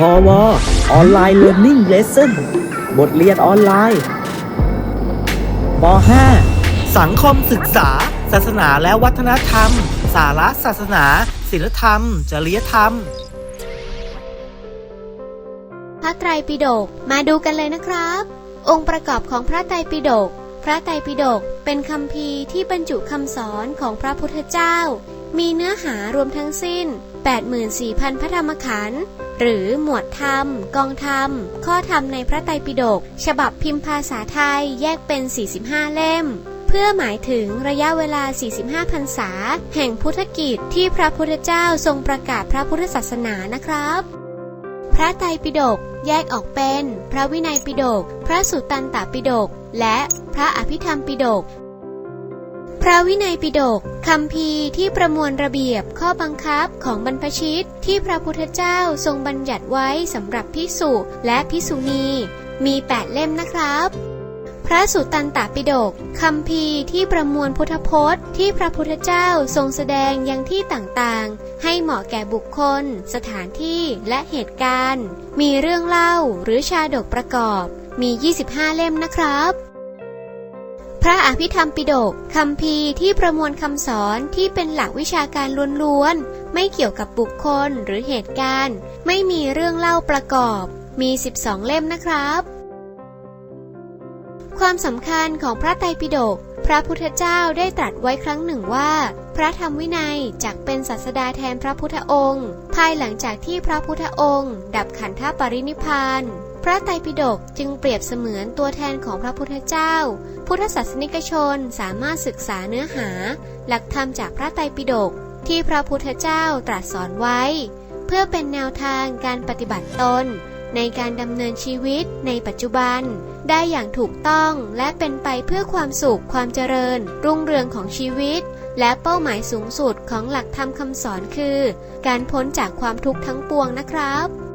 พอวออนไลน์เรียน i ิ g เลสเซ่นบทเรียนออนไลน์ป .5 สังคมศึกษา ศาสนาและวัฒนธรรม สาระศาสนา ศิลธรรม จริยธรรม พระไตรปิฎกมาดูกันเลยนะครับ องค์ประกอบของพระไตรปิฎกพระไตรปิฎกเป็นคำพีที่บรรจุคำสอนของพระพุทธเจ้า มีเนื้อหารวมทั้งสิ้น 84,000 พระธรรมขันธ์ หรือหมวดธรรม กองธรรม ข้อธรรมในพระไตรปิฎกฉบับพิมพ์ภาษาไทยแยกเป็น 45 เล่ม เพื่อหมายถึงระยะเวลา 45 พรรษา แห่งพุทธกิจที่พระพุทธเจ้าทรงประกาศพระพุทธศาสนานะครับ พระไตรปิฎกแยกออกเป็น พระวินัยปิฎกพระสุตตันตปิฎกและพระอภิธรรมปิฎก ระวินัยปิฎกคำพีที่ประมวลระเบียบข้อบังคับของบรรพชิต ที่พระพุทธเจ้าทรงบัญญัติไว้สำหรับพิสุและพิสุณี มี8เล่มนะครับ พระสุตตันตปิฎกคำพีที่ประมวลพุทธพจน์ ที่พระพุทธเจ้าทรงแสดงยังที่ต่างๆ ให้เหมาะแก่บุคคล สถานที่และเหตุการณ์ มีเรื่องเล่าหรือชาดกประกอบ มี 25 เล่มนะครับ ระอภิธรรมปิฎกคำพีที่ประมวลคำสอนที่เป็นหลักวิชาการล้วนๆ ไม่เกี่ยวกับบุคคลหรือเหตุการณ์ ไม่มีเรื่องเล่าประกอบ มี 12 เล่มนะครับ ความสำคัญของพระไตรปิฎกพระพุทธเจ้าได้ตรัสไว้ครั้งหนึ่งว่า พระธรรมวินัยจักเป็นศาสดาแทนพระพุทธองค์ ภายหลังจากที่พระพุทธองค์ ดับขันธปรินิพพาน ระไตรปิฎกจึงเปรียบเสมือนตัวแทนของพระพุทธเจ้า พุทธศาสนิกชนสามารถศึกษาเนื้อหา หลักธรรมจากพระไตรปิฎกที่พระพุทธเจ้าตรัสสอนไว้ เพื่อเป็นแนวทางการปฏิบัติตน ในการดำเนินชีวิตในปัจจุบัน ได้อย่างถูกต้องและเป็นไปเพื่อความสุขความเจริญ รุ่งเรืองของชีวิต และเป้าหมายสูงสุดของหลักธรรมคำสอนคือ การพ้นจากความทุกข์ทั้งปวงนะครับ